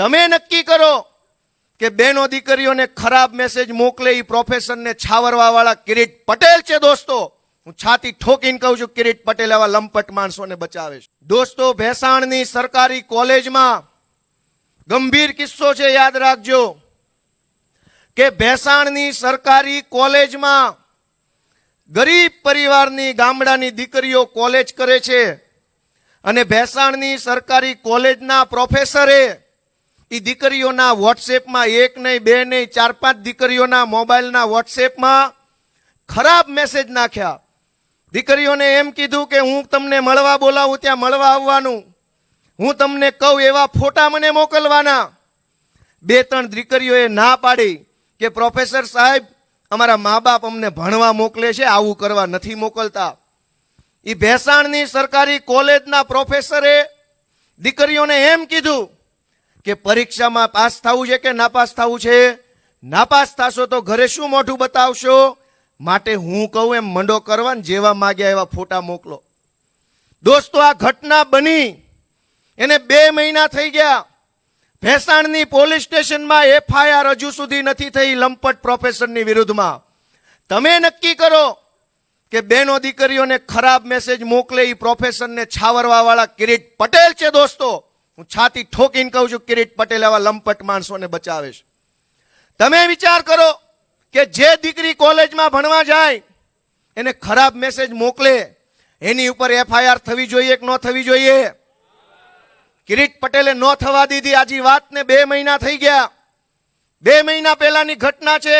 તમે નક્કી કરો કે બેનો દીકરીઓને ખરાબ મેસેજ મોકલે એ પ્રોફેસરને છાવરવા વાળા કિરીટ પટેલ છે, દોસ્તો. હું છાતી ઠોકીને કહું છું, કિરીટ પટેલ આવા લંપટ માણસોને બચાવે છે. દોસ્તો, ભેસાણની સરકારી કોલેજમાં ગંભીર કિસ્સો છે, યાદ રાખજો, કે ભેસાણની સરકારી કોલેજમાં ગરીબ પરિવારની ગામડાની દીકરીઓ કોલેજ કરે છે અને ભેસાણની સરકારી કોલેજના પ્રોફેસરે એ દીકરીઓના વોટ્સએપમાં એક નહીં, બે નહીં, ચાર, પાંચ દીકરીઓના મોબાઈલના વોટ્સએપમાં ખરાબ મેસેજ નાખ્યા. દીકરીઓને એમ કીધું કે હું તમને મળવા બોલાવું, ત્યાં મળવા આવવાનું. હું તમને કહું, એવા ફોટા મને મોકલવાના. બે, ત્રણ દીકરીઓએ ના પાડી કે પ્રોફેસર સાહેબ, અમારા મા બાપ અમને ભણવા મોકલે છે, આવું કરવા નથી મોકલતા. એ ભેસાણની સરકારી કોલેજના પ્રોફેસરે દીકરીઓને એમ કીધું કે પરીક્ષામાં પાસ થવું છે કે નાપાસ થવું છે? નાપાસ થશો તો ઘરે શું મોઢું બતાવશો? માટે હું કહું એમ મંડો કરવા જેવા માગ્યા એવા ફોટા મોકલો. દોસ્તો, આ ઘટના બની. એને બે મહિના થઈ ગયા. ભેસાણની પોલીસ સ્ટેશનમાં એફઆઈઆર હજુ સુધી નથી થઈ લંપટ પ્રોફેસરની વિરુદ્ધમાં. તમે નક્કી કરો કે બેનો દીકરીઓને ખરાબ મેસેજ મોકલે એ પ્રોફેસરને છાવરવા વાળા કિરીટ પટેલ છે દોસ્તો. હું છાતી ઠોકીને કહું છું, કિરીટ પટેલ એવા લંપટ માણસોને બચાવે છે. તમે વિચાર કરો કે જે દીકરી કોલેજમાં ભણવા જાય, એને ખરાબ મેસેજ મોકલે, એની ઉપર એફઆઈઆર થવી જોઈએ કે ન થવી જોઈએ? કિરીટ પટેલે ન થવા દીધી. આજી વાતને બે મહિના થઈ ગયા. બે મહિના પહેલાની ઘટના છે.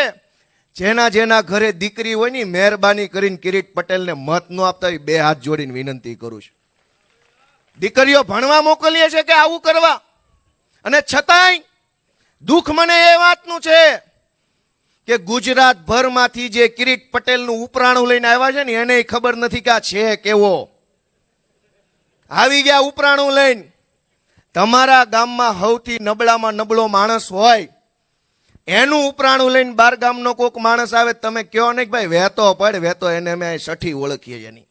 જેના જેના ઘરે દીકરી હોયની મહેરબાની કરીને કિરીટ પટેલને મત ન આપતા હોય, બે હાથ જોડીને વિનંતી કરું છું. દીકરીઓ ભણવા મોકલીએ છે કે આવું કરવા? અને છતાંય દુઃખ મને એ વાતનું છે કે ગુજરાત ભરમાંથી જે કિરીટ પટેલનું ઉપરાણું લઈને આવ્યા છે ને, એને ખબર નથી કે આ છે કેવો. આવી ગયા ઉપરાણું લઈને તમારા ગામમાં સૌથી નબળામાં નબળો માણસ હોય, એનું ઉપરાણું લઈને બાર ગામનો કોક માણસ આવે, તમે કહો નહીં ભાઈ વહેતો પડ, વહેતો એને અમે સઠી ઓળખીએ એની.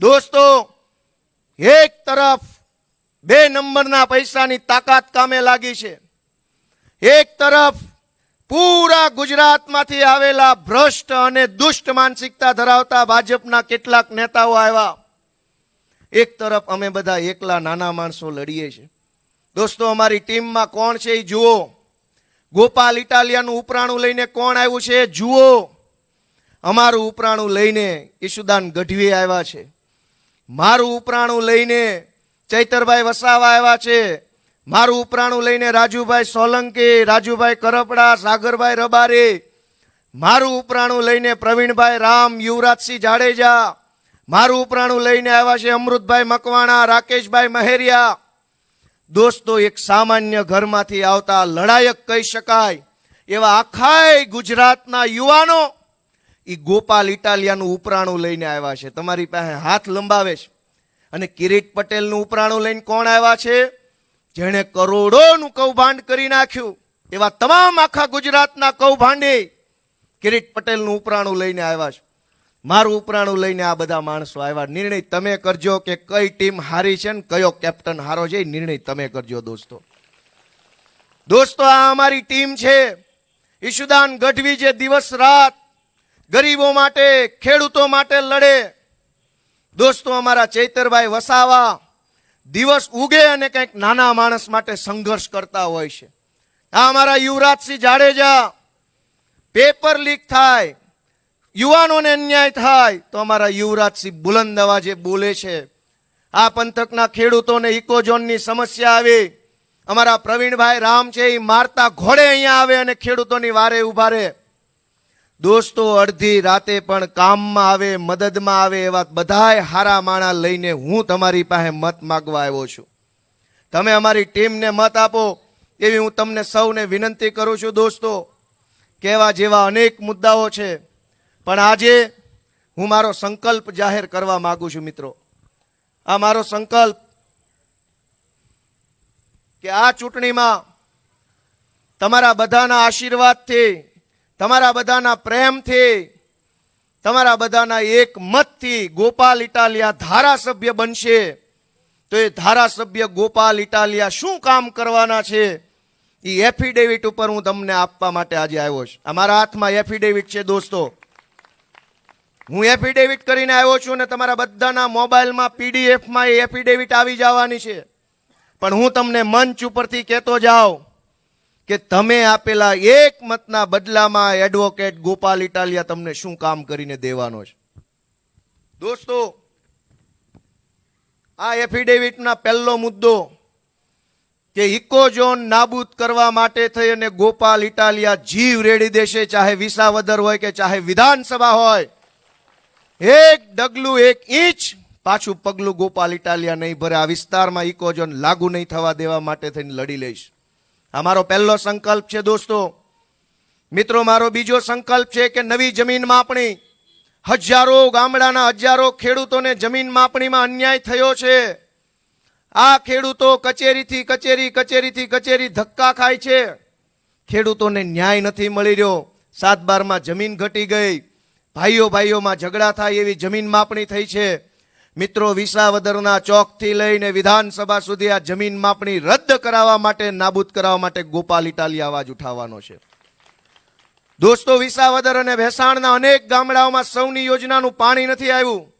દોસ્તો એક તરફ બે નંબરના પૈસાની તાકાત કામે લાગી છે. એક તરફ પૂરા ગુજરાતમાંથી આવેલા ભ્રષ્ટ અને દુષ્ટ માનસિકતા ધરાવતા ભાજપના કેટલાક નેતાઓ આવ્યા. એક તરફ અમે બધા એકલા નાના માણસો લડીએ છીએ. દોસ્તો, અમારી ટીમમાં કોણ છે એ જુઓ. ગોપાલ ઇટાલિયાનું ઉપરાણું લઈને કોણ આવ્યું છે જુઓ. અમારું ઉપરાણું લઈને ઈશુદાન ગઢવી આવ્યા છે. મારું ઉપરાણું લઈને ચૈતરભાઈ વસાવા આવ્યા છે. મારું ઉપરાણું લઈને રાજુભાઈ સોલંકી, રાજુભાઈ કરપડા, સાગરભાઈ રબારી. મારું ઉપરાણું લઈને પ્રવીણભાઈ રામ, યુવરાજસિંહ જાડેજા. મારું ઉપરાણું લઈને આવ્યા છે અમૃતભાઈ મકવાણા, રાકેશભાઈ મહેરિયા. દોસ્તો, એક સામાન્ય ઘરમાંથી આવતા લડાયક કહી શકાય એવા આખાય ગુજરાતના યુવાનો એ ગોપાલ ઇટાલિયાનું ઉપરાણું લઈને આવ્યા છે. તમારી પાસે હાથ લંબાવે છે. અને કિરીટ પટેલનું ઉપરાણું લઈને કોણ આવ્યા છે? જેણે કરોડોનું કૌભાંડ કરી નાખ્યું. એવા તમામ આખા ગુજરાતના કૌભાંડી કિરીટ પટેલનું ઉપરાણું લઈને આવ્યા છે. મારું ઉપરાણું લઈને આ બધા માણસો આવ્યા. નિર્ણય તમે કરજો કે કઈ ટીમ હારી છે ને કયો કેપ્ટન હારો છે નિર્ણય તમે કરજો દોસ્તો. દોસ્તો, આ અમારી ટીમ છે. ઈશુદાન ગઢવી જે દિવસ રાત ગરીબો માટે, ખેડૂતો માટે લડે. દોસ્તો, અમારા ચૈતરભાઈ વસાવા દિવસ ઉગે અને કંઈક નાના માણસ માટે સંઘર્ષ કરતા હોય છે. આ અમારા યુવરાજસિંહ જાડેજા, પેપર લીક થાય, યુવાનોને અન્યાય થાય, તો અમારા યુવરાજસિંહ બુલંદ અવાજે બોલે છે, આ પંથકના ખેડૂતોને ઇકોઝોનની સમસ્યા આવી. અમારા પ્રવીણભાઈ રામ છે, એ મારતા ઘોડે અહીંયા આવે અને ખેડૂતોની વારે ઊભા રહે. દોસ્તો, અડધી રાતે પણ કામમાં આવે, મદદમાં આવે એવા બધાય હારા માણા લઈને હું તમારી પાસે મત માગવા આવ્યો છું. તમે અમારી ટીમને મત આપો એવી હું તમને સૌને વિનંતી કરું છું દોસ્તો. કેવા જેવા અનેક મુદ્દાઓ છે, પણ આજે હું મારો સંકલ્પ જાહેર કરવા માગું છું મિત્રો. આ મારો સંકલ્પ કે આ ચૂંટણીમાં તમારા બધાના આશીર્વાદથી તમારા બધાના પ્રેમથી, તમારા બધાના એક મતથી ગોપાલ ઇટાલિયા ધારાસભ્ય બનશે. તો એ ધારાસભ્ય ગોપાલ ઇટાલિયા શું કામ કરવાના છે? એ એફિડેવિટ ઉપર હું તમને આપવા માટે આજે આવ્યો છું. અમારા મારા હાથમાં એફિડેવિટ છે દોસ્તો. હું એફિડેવિટ કરીને આવ્યો છું અને તમારા બધાના મોબાઈલમાં પીડીએફમાં એ એફિડેવિટ આવી જવાની છે. પણ હું તમને મંચ ઉપરથી કહેતો જાઉં. કે તમે આપેલા એક મતના બદલામાં એડવોકેટ ગોપાલ ઇટાલિયા તમને શું કામ કરીને દેવાનો છે? દોસ્તો, આ એફિડેવિટના પહેલો મુદ્દો કે ઇકોઝોન નાબૂદ કરવા માટે થઈ અને ગોપાલ ઇટાલિયા જીવ રેડી દેશે, ચાહે વિસાવદર હોય કે ચાહે વિધાનસભા હોય, એક ડગલું, એક ઇંચ પાછું પગલું ગોપાલ ઇટાલિયા નહીં ભરે. આ વિસ્તારમાં ઇકોઝોન લાગુ નહીં થવા દેવા માટે થઈને લડી લઈશ. આ મારો પહેલો સંકલ્પ છે દોસ્તો. મિત્રો, મારો બીજો સંકલ્પ છે કે નવી જમીન માપણી. હજારો ગામડાના હજારો ખેડૂતોને જમીન માપણીમાં અન્યાય થયો છે. આ ખેડૂતો કચેરીથી કચેરી કચેરીથી કચેરી ધક્કા ખાય છે. ખેડૂતોને ન્યાય નથી મળી રહ્યો. સાત બારમાં જમીન ઘટી ગઈ. ભાઈઓ ભાઈઓમાં ઝઘડા થાય એવી જમીન માપણી થઈ છે. મિત્રો, વિસાવદરના ચોકથી લઈને વિધાનસભા સુધી આ જમીન માપણી રદ કરાવવા માટે, નાબૂદ કરાવવા માટે ગોપાલ ઇટાલી અવાજ ઉઠાવવાનો છે. દોસ્તો, વિસાવદર અને ભેસાણના અનેક ગામડાઓમાં સૌની યોજનાનું પાણી નથી આવ્યું.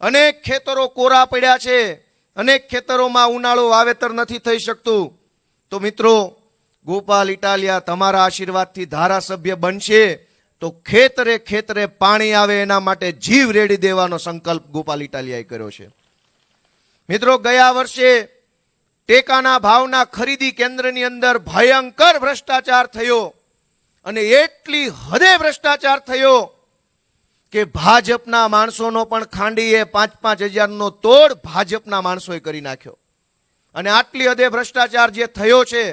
અનેક ખેતરો કોરા પડ્યા છે. અનેક ખેતરોમાં ઉનાળો વાવેતર નથી થઈ શકતું. તો મિત્રો, ગોપાલ ઇટાલિયા તમારા આશીર્વાદથી ધારાસભ્ય બનશે. તો ખેતરે ખેતરે પાણી આવે એના માટે જીવ રેડી દેવાનો સંકલ્પ ગોપાલ ઇટાલિયાએ કર્યો છે. મિત્રો, ગયા વર્ષે ટેકાના ભાવના ખરીદી કેન્દ્રની અંદર ભયંકર ભ્રષ્ટાચાર થયો અને એટલી હદે ભ્રષ્ટાચાર થયો કે ભાજપના માણસોનો પણ ખાંડીએ પાંચ પાંચ હજારનો તોડ ભાજપના માણસોએ કરી નાખ્યો. અને આટલી હદે ભ્રષ્ટાચાર જે થયો છે,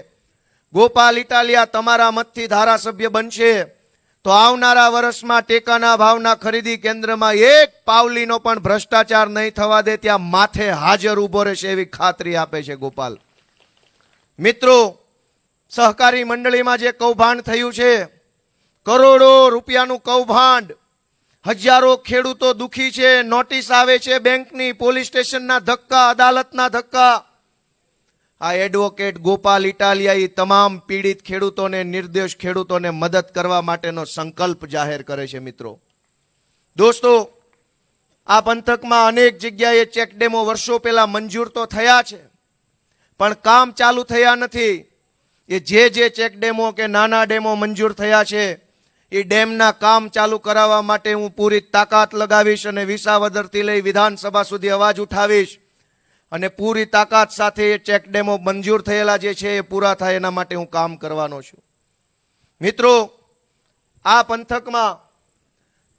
ગોપાલ ઇટાલિયા તમારા મતથી ધારાસભ્ય બનશે. તો આવનારા વર્ષમાં ટેકાના ભાવના ખરીદી કેન્દ્રમાં એક પાવલીનો પણ ભ્રષ્ટાચાર નહીં થવા દે, ત્યાં માથે હાજર ઊભો રહેશે એવી ખાતરી આપે છે ગોપાલ. મિત્રો, સહકારી મંડળીમાં જે કૌભાંડ થયું છે, કરોડો રૂપિયાનું કૌભાંડ, હજારો ખેડૂતો દુખી છે, નોટિસ આવે છે બેંકની, પોલીસ સ્ટેશનના ધક્કા, અદાલતના ધક્કા આ એડવોકેટ ગોપાલ ઇટાલિયા તમામ પીડિત ખેડૂતોને નિર્દોષ ખેડૂતોને મદદ કરવા માટેનો સંકલ્પ જાહેર કરે છે, મિત્રો. દોસ્તો, આ પંથકમાં અનેક જગ્યાએ ચેક ડેમો વર્ષો પહેલા મંજૂર તો થયા છે, પણ કામ ચાલુ થયા નથી. એ જે જે ચેક ડેમો કે નાના ડેમો મંજૂર થયા છે, એ ડેમના કામ ચાલુ કરાવવા માટે હું પૂરી તાકાત લગાવીશ અને વિસાવદરથી લઈ વિધાનસભા સુધી અવાજ ઉઠાવીશ. અને પૂરી તાકાત સાથે ચેક ડેમો મંજૂર થયેલા જે છે એ પૂરા થાય એના માટે હું કામ કરવાનો છું. મિત્રો, આ પંથકમાં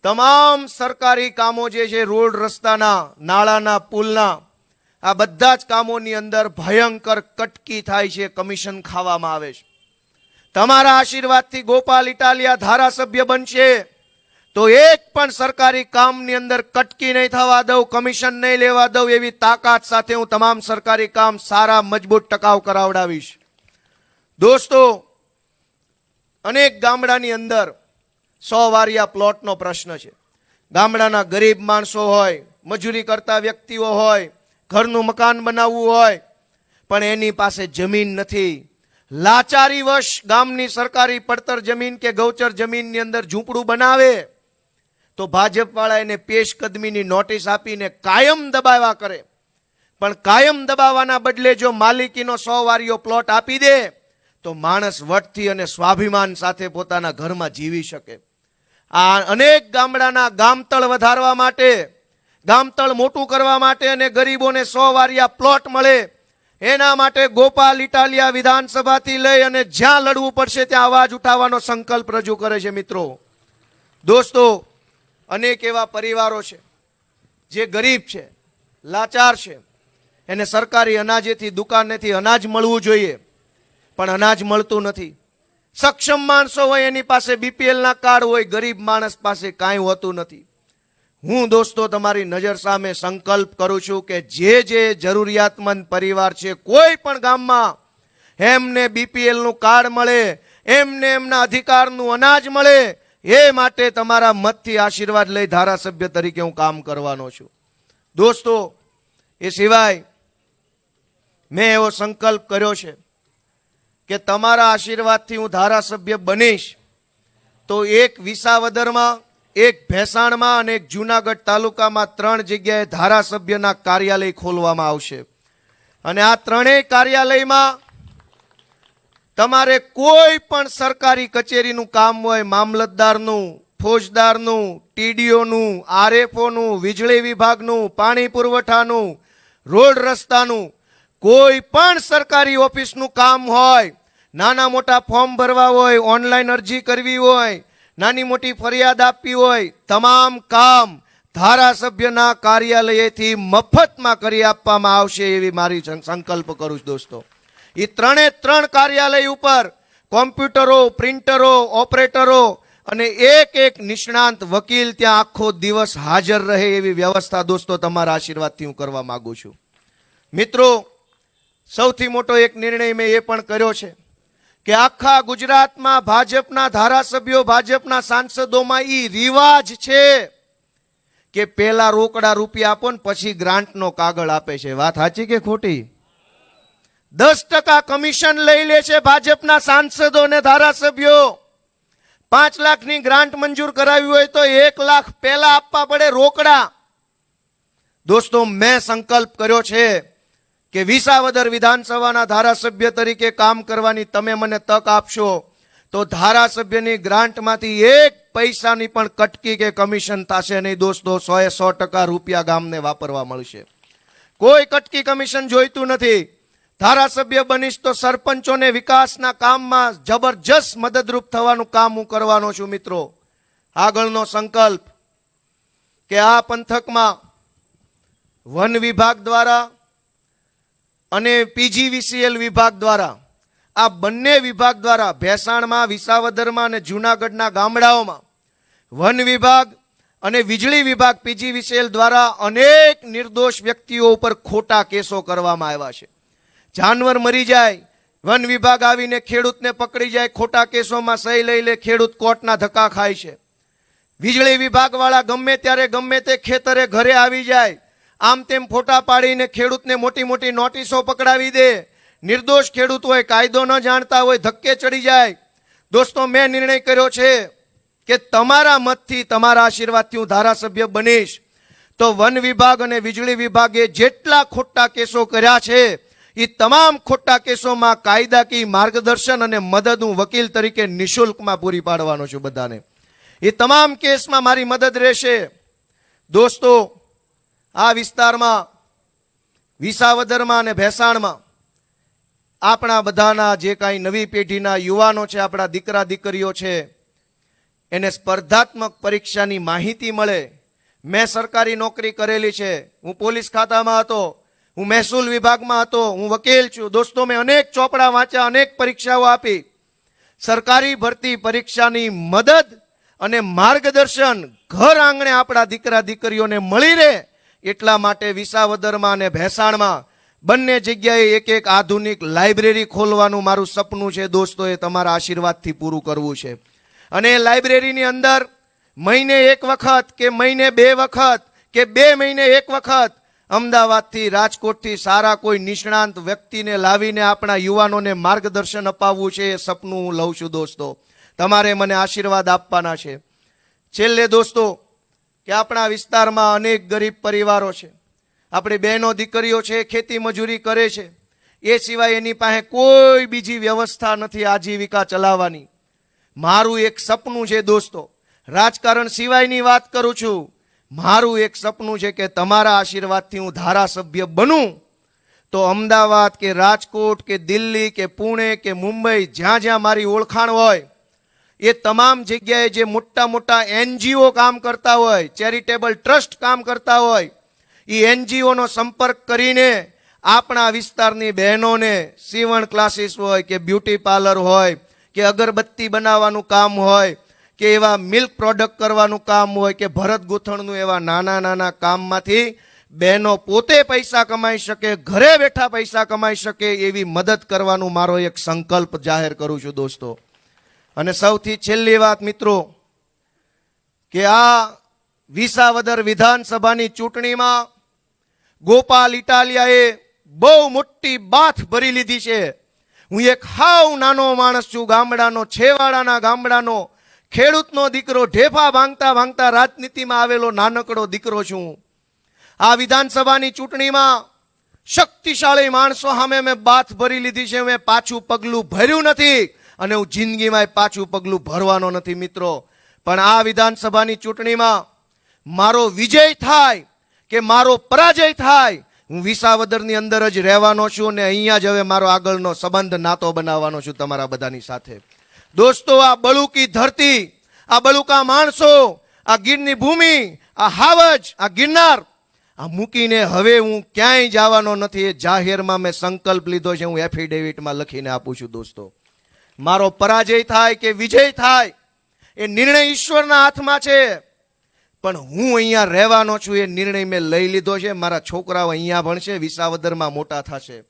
તમામ સરકારી કામો જે છે, રોડ રસ્તાના, નાળાના, પુલના, આ બધા જ કામોની અંદર ભયંકર કટકી થાય છે, કમિશન ખાવામાં આવે છે. તમારા આશીર્વાદથી ગોપાલ ઇટાલિયા ધારાસભ્ય બનશે. તો એક પણ સરકારી કામની અંદર કટકી નહીં થવા દઉં, કમિશન નહીં લેવા દઉં, એવી તાકાત સાથે હું તમામ સરકારી કામ સારા, મજબૂત ટકાવ કરાવડાવીશ. દોસ્તો, અનેક ગામડાની અંદર સો વારિયા પ્લોટનો પ્રશ્ન છે. ગામડાના ગરીબ માણસો હોય, મજૂરી કરતા વ્યક્તિઓ હોય, ઘરનું મકાન બનાવવું હોય, પણ એની પાસે જમીન નથી. લાચારી વશ ગામની સરકારી પડતર જમીન કે ગૌચર જમીનની અંદર ઝૂંપડું બનાવે તો ભાજપ વાળા એને પેશકદમીની નોટિસ આપીને કાયમ દબાવ્યા કરે. પણ કાયમ દબાવવાના બદલે જો માલિકીનો સો વારીઓ પ્લોટ આપી દે, તો માણસ વટથી અને સ્વાભિમાન સાથે પોતાના ઘરમાં જીવી શકે. આ અનેક ગામડાના ગામતળ વધારવા માટે, ગામતળ મોટું કરવા માટે અને ગરીબોને સો વારિયા પ્લોટ મળે. એના માટે ગોપાલ ઇટાલિયા વિધાનસભાથી લઈ અને જ્યાં લડવું પડશે ત્યાં અવાજ ઉઠાવવાનો સંકલ્પ રજૂ કરે છે મિત્રો. દોસ્તો અનેક એવા પરિવારો છે જે ગરીબ છે, લાચાર છે. એને સરકારી અનાજેથી, દુકાનેથી અનાજ મળવું જોઈએ, પણ અનાજ મળતું નથી. સક્ષમ માણસો હોય એની પાસે બીપીએલના કાર્ડ હોય, ગરીબ માણસ પાસે કાંઈ હોતું નથી. હું દોસ્તો તમારી નજર સામે સંકલ્પ કરું છું કે જે જે જરૂરિયાતમંદ પરિવાર છે, કોઈ પણ ગામમાં એમને બીપીએલનું કાર્ડ મળે, એમને એમના અધિકારનું અનાજ મળે એ માટે તમારા મતથી આશીર્વાદ લઈ ધારાસભ્ય તરીકે હું કામ કરવાનો છું. દોસ્તો, એ સિવાય મેં એવો સંકલ્પ કર્યો છે કે તમારા આશીર્વાદથી હું ધારાસભ્ય બનીશ, તો એક વિસાવદરમાં, એક ભેસાણમાં અને એક જૂનાગઢ તાલુકામાં ત્રણ જગ્યાએ ધારાસભ્યના કાર્યાલય ખોલવામાં આવશે. અને આ ત્રણેય કાર્યાલયમાં તમારે કોઈ પણ સરકારી કચેરીનું કામ હોય, મામલતદારનું, ફોજદારનું, ટીડીઓનું, આરએફઓનું, વીજળી વિભાગનું, પાણી પુરવઠાનું, રોડ રસ્તાનું, કોઈ પણ સરકારી ઓફિસનું કામ હોય, નાના મોટા ફોર્મ ભરવા હોય, ઓનલાઈન અરજી કરવી હોય, નાની મોટી ફરિયાદ આપવી હોય, તમામ કામ ધારાસભ્યના કાર્યાલયેથી મફતમાં કરી આપવામાં આવશે એવી મારી સંકલ્પ કરું છું દોસ્તો. એ ત્રણે ત્રણ કાર્યાલય ઉપર કોમ્પ્યુટરો, પ્રિન્ટરો, ઓપરેટરો અને એક એક નિષ્ણાંત વકીલ ત્યાં આખો દિવસ હાજર રહે એવી વ્યવસ્થા દોસ્તો તમારા આશીર્વાદથી હું કરવા માગું છું. મિત્રો, સૌથી મોટો એક નિર્ણય મેં એ પણ કર્યો છે કે આખા ગુજરાતમાં ભાજપના ધારાસભ્યો, ભાજપના સાંસદોમાં એ રિવાજ છે કે પહેલા રોકડા રૂપિયા આપો ને પછી ગ્રાન્ટનો કાગળ આપે છે. વાત સાચી કે ખોટી? દસ ટકા કમિશન લઈ લે છે ભાજપના સાંસદો અને ધારાસભ્યો. પાંચ લાખની ગ્રાન્ટ મંજૂર કરાવી હોય તો એક લાખ પહેલા આપવા પડે રોકડા. દોસ્તો, મેં સંકલ્પ કર્યો છે કે વિસાવદર વિધાનસભાના ધારાસભ્ય તરીકે કામ કરવાની તમે મને તક આપશો, તો ધારાસભ્યની ગ્રાન્ટમાંથી એક પૈસાની પણ કટકી કે કમિશન થશે નહીં દોસ્તો. સો એ સો ટકા રૂપિયા ગામને વાપરવા મળશે. કોઈ કટકી કમિશન જોઈતું નથી. ધારાસભ્ય બનીશ તો સરપંચોને વિકાસના કામમાં જબરજસ્ત મદદરૂપ થવાનું કામ હું કરવાનો છું, મિત્રો. આગળનો સંકલ્પ કે આ પંથકમાં વન વિભાગ દ્વારા અને પીજીવીસીએલ વિભાગ દ્વારા, આ બંને વિભાગ દ્વારા ભેસાણમાં, વિસાવદરમાં અને જૂનાગઢના ગામડાઓમાં વન વિભાગ અને વીજળી વિભાગ પીજીવીસીએલ દ્વારા અનેક નિર્દોષ વ્યક્તિઓ ઉપર ખોટા કેસો કરવામાં આવ્યા છે. જાનવર મરી જાય, વન વિભાગ આવીને ખેડૂતને પકડી જાય, ખોટા કેસોમાં સહી લઈ લે, ખેડૂત કોર્ટના ધક્કા ખાય છે. વીજળી વિભાગવાળા ગમે ત્યારે ગમે તે ખેતરે ઘરે આવી જાય, આમ તેમ ફોટા પાડીને ખેડૂતને મોટી મોટી નોટિસો પકડાવી દે. નિર્દોષ ખેડૂત હોય કાયદો ન જાણતા હોય ધક્કે ચડી જાય. દોસ્તો, મેં નિર્ણય કર્યો છે કે તમારા મતથી તમારા આશીર્વાદથી હું ધારાસભ્ય બનીશ. તો વન વિભાગ અને વીજળી વિભાગે જેટલા ખોટા કેસો કર્યા છે એ તમામ ખોટા કેસોમાં કાયદાકીય માર્ગદર્શન અને મદદ હું વકીલ તરીકે નિઃશુલ્કમાં પૂરી પાડવાનો છું બધાને. એ તમામ કેસમાં મારી મદદ રહેશે. દોસ્તો, આ વિસ્તારમાં, વિસાવદરમાં અને ભેસાણમાં આપણા બધાના જે કાંઈ નવી પેઢીના યુવાનો છે, આપણા દીકરા દીકરીઓ છે, એને સ્પર્ધાત્મક પરીક્ષાની માહિતી મળે. મેં સરકારી નોકરી કરેલી છે. હું પોલીસ ખાતામાં હતો. હું મહેસૂલ વિભાગમાં હતો, હું વકીલ છું, દોસ્તો, મેં અનેક ચોપડા વાંચ્યા, અનેક પરીક્ષાઓ આપી. સરકારી ભરતી પરીક્ષાની મદદ અને માર્ગદર્શન ઘર આંગણે આપણા દીકરા, દીકરીઓને મળી રહે એટલા માટે વિસાવદરમાં અને ભેસાણમાં બંને જગ્યાએ એક એક આધુનિક લાઇબ્રેરી ખોલવાનું મારું સપનું છે. દોસ્તો એ તમારા આશીર્વાદથી પૂરું કરવું છે. અને એ લાઇબ્રેરીની અંદર મહિને એક વખત કે મહિને બે વખત કે બે મહિને એક વખત અમદાવાદથી રાજકોટથી સારા કોઈ નિષ્ણાંત વ્યક્તિને લાવીને આપણા યુવાનોને માર્ગદર્શન અપાવવું છે એ સપનું હું લઉં છું દોસ્તો. તમારે મને આશીર્વાદ આપવાના છે. છેલ્લે દોસ્તો, કે આપણા વિસ્તારમાં અનેક ગરીબ પરિવારો છે. આપણી બહેનો દીકરીઓ છે, ખેતી મજૂરી કરે છે. એ સિવાય એની પાસે કોઈ બીજી વ્યવસ્થા નથી આજીવિકા ચલાવવાની. મારું એક સપનું છે દોસ્તો. રાજકારણ સિવાયની વાત કરું છું. મારું એક સપનું છે કે તમારા આશીર્વાદથી હું ધારાસભ્ય બનું. તો અમદાવાદ કે રાજકોટ કે દિલ્હી કે પુણે કે મુંબઈ જ્યાં જ્યાં મારી ઓળખાણ હોય, એ તમામ જગ્યાએ જે મોટા મોટા એનજીઓ કામ કરતા હોય, ચેરિટેબલ ટ્રસ્ટ કામ કરતા હોય એ એનજીઓનો સંપર્ક કરીને આપણા વિસ્તારની બહેનોને સીવણ ક્લાસીસ હોય કે બ્યુટી પાર્લર હોય કે અગરબત્તી બનાવવાનું કામ હોય કે એવા મિલ્ક પ્રોડક્ટ કરવાનું કામ હોય કે ભરત ગૂંથણનું એવા નાના નાના કામમાંથી બહેનો પોતે પૈસા કમાઈ શકે, ઘરે બેઠા પૈસા કમાઈ શકે એવી મદદ કરવાનું મારો એક સંકલ્પ જાહેર કરું છું દોસ્તો. અને સૌથી છેલ્લી વાત મિત્રો, કે આ વિસાવદર વિધાનસભાની ચૂંટણીમાં ગોપાલ ઇટાલિયાએ બહુ મોટી બાથ ભરી લીધી છે. હું એક હાવ નાનો માણસ છું, ગામડાનો, છેવાડાના ગામડાનો ખેડૂતનો દીકરો ઢેફા ભાંગતા ભાંગતા રાજનીતિમાં આવેલો નાનકડો દીકરો છું. આ વિધાનસભાની ચૂંટણીમાં શક્તિશાળી માણસો સામે મેં બાથ ભરી લીધી છે. મેં પાછું પગલું ભર્યું નથી અને હું જિંદગીમાં પાછું પગલું ભરવાનો નથી મિત્રો. પણ આ વિધાનસભાની ચૂંટણીમાં મારો વિજય થાય કે મારો પરાજય થાય, હું વિસાવદરની અંદર જ રહેવાનો છું અને અહીંયા જ હવે મારો આગળનો સંબંધ નાતો બનાવવાનો છું તમારા બધાની સાથે. દોસ્તો, આ બળુકી ધરતી, આ બળુકા માણસો, આ ગીરની ભૂમિ, આ હાવજ, આ ગિરનાર, આ મૂકીને હવે હું ક્યાંય જવાનો નથી. એ જાહેરમાં મેં સંકલ્પ લીધો છે, હું એફિડેવિટમાં લખીને આપું છું, દોસ્તો. મારો પરાજય થાય કે વિજય થાય, એ નિર્ણય ઈશ્વરના હાથમાં છે. પણ હું અહીંયા રહેવાનો છું, એ નિર્ણય મેં લઈ લીધો છે. મારા છોકરાઓ અહીંયા ભણશે, વિસાવદરમાં મોટા થશે.